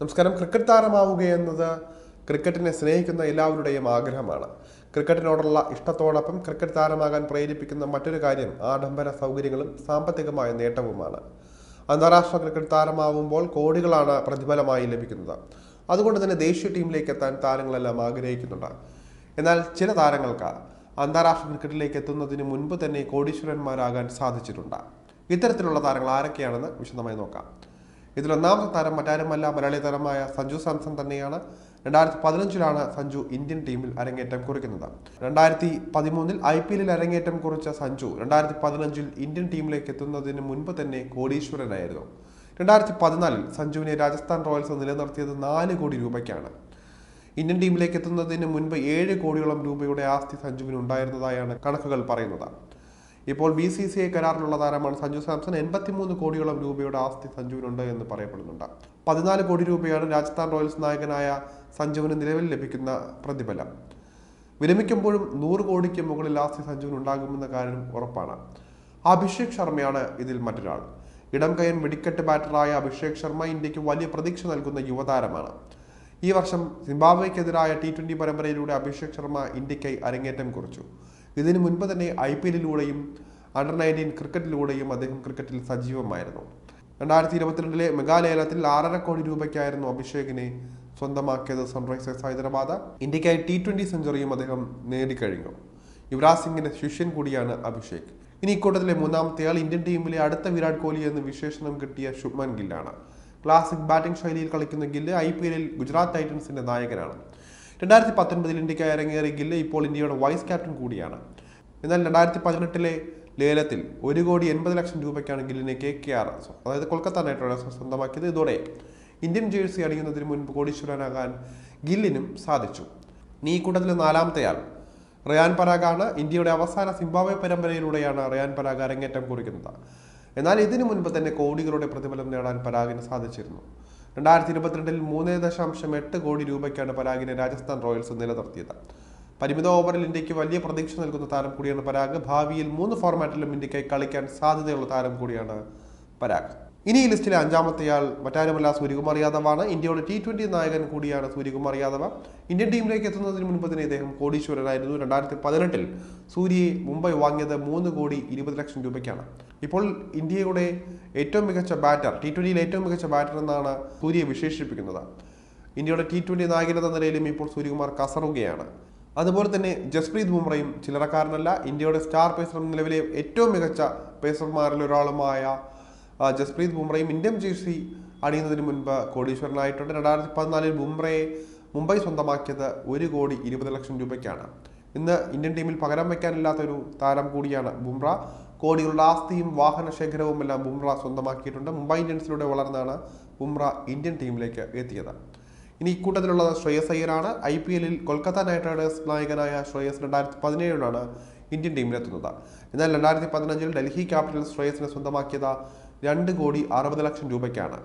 നമസ്കാരം ക്രിക്കറ്റ് താരമാവുക താരമാവുകയെന്നത് ക്രിക്കറ്റിനെ സ്നേഹിക്കുന്ന എല്ലാവരുടെയും ആഗ്രഹമാണ്. ക്രിക്കറ്റിനോടുള്ള ഇഷ്ടത്തോടൊപ്പം ക്രിക്കറ്റ് താരമാകാൻ പ്രേരിപ്പിക്കുന്ന മറ്റൊരു കാര്യം ആഡംബര സൗകര്യങ്ങളും സാമ്പത്തികമായ നേട്ടവുമാണ്. അന്താരാഷ്ട്ര ക്രിക്കറ്റ് താരമാവുമ്പോൾ കോടികളാണ് പ്രതിഫലമായി ലഭിക്കുന്നത്. അതുകൊണ്ട് തന്നെ ദേശീയ ടീമിലേക്ക് എത്താൻ താരങ്ങളെല്ലാം ആഗ്രഹിക്കുന്നുണ്ട്. എന്നാൽ ചില താരങ്ങൾക്ക് അന്താരാഷ്ട്ര ക്രിക്കറ്റിലേക്ക് എത്തുന്നതിന് മുൻപ് തന്നെ കോടീശ്വരന്മാരാകാൻ സാധിച്ചിട്ടുണ്ട്. ഇത്തരത്തിലുള്ള താരങ്ങൾ ആരൊക്കെയാണെന്ന് വിശദമായി നോക്കാം. ഇതിൽ ഒന്നാമത്തെ താരം മറ്റാരുമല്ല മലയാളി താരമായ സഞ്ജു സാംസൺ തന്നെയാണ്. രണ്ടായിരത്തി പതിനഞ്ചിലാണ് സഞ്ജു ഇന്ത്യൻ ടീമിൽ അരങ്ങേറ്റം കുറിക്കുന്നത്. രണ്ടായിരത്തി പതിമൂന്നിൽ ഐ പി എല്ലിൽ അരങ്ങേറ്റം കുറിച്ച സഞ്ജു രണ്ടായിരത്തി പതിനഞ്ചിൽ ഇന്ത്യൻ ടീമിലേക്ക് എത്തുന്നതിന് മുൻപ് തന്നെ കോടീശ്വരനായിരുന്നു. രണ്ടായിരത്തി പതിനാലിൽ സഞ്ജുവിനെ രാജസ്ഥാൻ റോയൽസ് നിലനിർത്തിയത് നാല് കോടി രൂപയ്ക്കാണ്. ഇന്ത്യൻ ടീമിലേക്ക് എത്തുന്നതിന് മുൻപ് ഏഴ് കോടിയോളം രൂപയുടെ ആസ്തി സഞ്ജുവിന് ഉണ്ടായിരുന്നതായാണ് കണക്കുകൾ പറയുന്നത്. ഇപ്പോൾ ബി സി സി ഐ കരാറിലുള്ള താരമാണ് സഞ്ജു സാംസൺ. എൺപത്തിമൂന്ന് കോടിയോളം രൂപയുടെ ആസ്തി സഞ്ജുവിനുണ്ട് എന്ന് പറയപ്പെടുന്നുണ്ട്. പതിനാല് കോടി രൂപയാണ് രാജസ്ഥാൻ റോയൽസ് നായകനായ സഞ്ജുവിന് നിലവിൽ ലഭിക്കുന്ന പ്രതിഫലം. വിരമിക്കുമ്പോഴും നൂറ് കോടിക്ക് മുകളിൽ ആസ്തി സഞ്ജുവിന് ഉണ്ടാകുമെന്ന കാര്യം ഉറപ്പാണ്. അഭിഷേക് ശർമ്മയാണ് ഇതിൽ മറ്റൊരാൾ. ഇടം കയൻ വെടിക്കെട്ട് ബാറ്ററായ അഭിഷേക് ശർമ്മ ഇന്ത്യയ്ക്ക് വലിയ പ്രതീക്ഷ നൽകുന്ന യുവതാരമാണ്. ഈ വർഷം സിംബാബ്വെക്കെതിരായ ടി ട്വന്റി പരമ്പരയിലൂടെ അഭിഷേക് ശർമ്മ ഇന്ത്യക്കായി അരങ്ങേറ്റം കുറിച്ചു. ഇതിനു മുൻപ് തന്നെ ഐ പി എല്ലിലൂടെയും അണ്ടർ നയന്റീൻ ക്രിക്കറ്റിലൂടെയും അദ്ദേഹം ക്രിക്കറ്റിൽ സജീവമായിരുന്നു. രണ്ടായിരത്തി ഇരുപത്തിരണ്ടിലെ മെഗാലയനത്തിൽ ആറര കോടി രൂപയ്ക്കായിരുന്നു അഭിഷേകിനെ സ്വന്തമാക്കിയത് സൺറൈസേഴ്സ് ഹൈദരാബാദ്. ഇന്ത്യക്കായി ടി ട്വന്റി സെഞ്ചുറിയും അദ്ദേഹം നേടിക്കഴിഞ്ഞു. യുവരാജ് സിംഗിന്റെ ശിഷ്യൻ കൂടിയാണ് അഭിഷേക്. ഇനി ഇക്കൂട്ടത്തിലെ മൂന്നാമത്തെ ആൾ ഇന്ത്യൻ ടീമിലെ അടുത്ത വിരാട് കോഹ്ലി എന്ന് വിശേഷണം കിട്ടിയ ശുഭ്മൻ ഗില്ലാണ്. ക്ലാസിക് ബാറ്റിംഗ് ശൈലിയിൽ കളിക്കുന്ന ഗില്ല് ഐ പി എല്ലിൽ ഗുജറാത്ത് ടൈറ്റൻസിന്റെ നായകനാണ്. രണ്ടായിരത്തി പത്തൊൻപതിൽ ഇന്ത്യക്കായി ഇറങ്ങിയ ഗില്ല് ഇപ്പോൾ ഇന്ത്യയുടെ വൈസ് ക്യാപ്റ്റൻ കൂടിയാണ്. എന്നാൽ രണ്ടായിരത്തി പതിനെട്ടിലെ ലേലത്തിൽ ഒരു കോടി എൺപത് ലക്ഷം രൂപയ്ക്കാണ് ഗില്ലിനെ കെ കെ ആർ അതായത് കൊൽക്കത്ത നൈറ്റ് റൈഡേഴ്സ് സ്വന്തമാക്കിയത്. ഇതോടെ ഇന്ത്യൻ ജേഴ്സി അണിയുന്നതിന് മുൻപ് കോടീശ്വരനാകാൻ ഗില്ലിനും സാധിച്ചു. നീ കൂട്ടത്തിലെ നാലാമത്തെയാൾ റയാൻ പരാഗാണ് ഇന്ത്യയുടെ അവസാന സിംബാബ്വെ പരമ്പരയിലൂടെയാണ് റയാൻ പരാഗ് അരങ്ങേറ്റം കുറിക്കുന്നത്. എന്നാൽ ഇതിനു മുൻപ് തന്നെ കോടികളുടെ പ്രതിഫലം നേടാൻ പരാഗിന് സാധിച്ചിരുന്നു. രണ്ടായിരത്തി ഇരുപത്തിരണ്ടിൽ മൂന്ന് ദശാംശം എട്ട് കോടി രൂപയ്ക്കാണ് പരാഗിനെ രാജസ്ഥാൻ റോയൽസ് നിലനിർത്തിയത്. പരിമിത ഓവറിൽ ഇന്ത്യയ്ക്ക് വലിയ പ്രതീക്ഷ നൽകുന്ന താരം കൂടിയാണ് പരാഗ്. ഭാവിയിൽ മൂന്ന് ഫോർമാറ്റിലും ഇന്ത്യയ്ക്ക് കളിക്കാൻ സാധ്യതയുള്ള താരം കൂടിയാണ് പരാഗ്. ഇനി ഈ ലിസ്റ്റിലെ അഞ്ചാമത്തെയാൾ മറ്റാരുമല്ല സൂര്യകുമാർ യാദവാണ് ഇന്ത്യയുടെ ടി ട്വന്റി നായകൻ കൂടിയാണ് സൂര്യകുമാർ യാദവ്. ഇന്ത്യൻ ടീമിലേക്ക് എത്തുന്നതിന് മുൻപ് തന്നെ ഇദ്ദേഹം കോടീശ്വരനായിരുന്നു. രണ്ടായിരത്തി പതിനെട്ടിൽ സൂര്യയെ മുംബൈ വാങ്ങിയത് മൂന്ന് കോടി ഇരുപത് ലക്ഷം രൂപയ്ക്കാണ്. ഇപ്പോൾ ഇന്ത്യയുടെ ഏറ്റവും മികച്ച ബാറ്റർ ടി ട്വന്റിയിൽ ഏറ്റവും മികച്ച ബാറ്റർ എന്നാണ് സൂര്യയെ വിശേഷിപ്പിക്കുന്നത്. ഇന്ത്യയുടെ ടി ട്വന്റി നായകൻ നിലയിലും ഇപ്പോൾ സൂര്യകുമാർ കസറുകയാണ്. അതുപോലെ തന്നെ ജസ്പ്രീത് ബുംറയും ചില്ലറക്കാരനല്ല ഇന്ത്യയുടെ സ്റ്റാർ പേസറും നിലവിലെ ഏറ്റവും മികച്ച പേസർമാരിൽ ഒരാളുമായ ജസ്പ്രീത് ബുംറയും ഇന്ത്യൻ ജേഴ്സി അണിയുന്നതിന് മുൻപ് കോടീശ്വരനായിട്ടുണ്ട്. രണ്ടായിരത്തി പതിനാലിൽ ബുംറയെ മുംബൈ സ്വന്തമാക്കിയത് ഒരു കോടി ഇരുപത് ലക്ഷം രൂപയ്ക്കാണ്. ഇന്ന് ഇന്ത്യൻ ടീമിൽ പകരം വയ്ക്കാനില്ലാത്ത ഒരു താരം കൂടിയാണ് ബുംറ. കോടികളുടെ ആസ്തിയും വാഹന ശേഖരവും എല്ലാം ബുംറ സ്വന്തമാക്കിയിട്ടുണ്ട്. മുംബൈ ഇന്ത്യൻസിലൂടെ വളർന്നാണ് ബുംറ ഇന്ത്യൻ ടീമിലേക്ക് എത്തിയത്. ഇനി ഇക്കൂട്ടത്തിലുള്ളത് ശ്രേയസ് അയ്യരാണ്. ഐ പി എല്ലിൽ കൊൽക്കത്ത നൈറ്റ് റൈഡേഴ്സ് നായകനായ ശ്രേയസ് രണ്ടായിരത്തി പതിനേഴിലാണ് ഇന്ത്യൻ ടീമിലെത്തുന്നത്. എന്നാൽ രണ്ടായിരത്തി പതിനഞ്ചിൽ ഡൽഹി ക്യാപിറ്റൽസ് ശ്രേയസിനെ സ്വന്തമാക്കിയത് രണ്ട് കോടി അറുപത് ലക്ഷം രൂപയ്ക്കാണ്.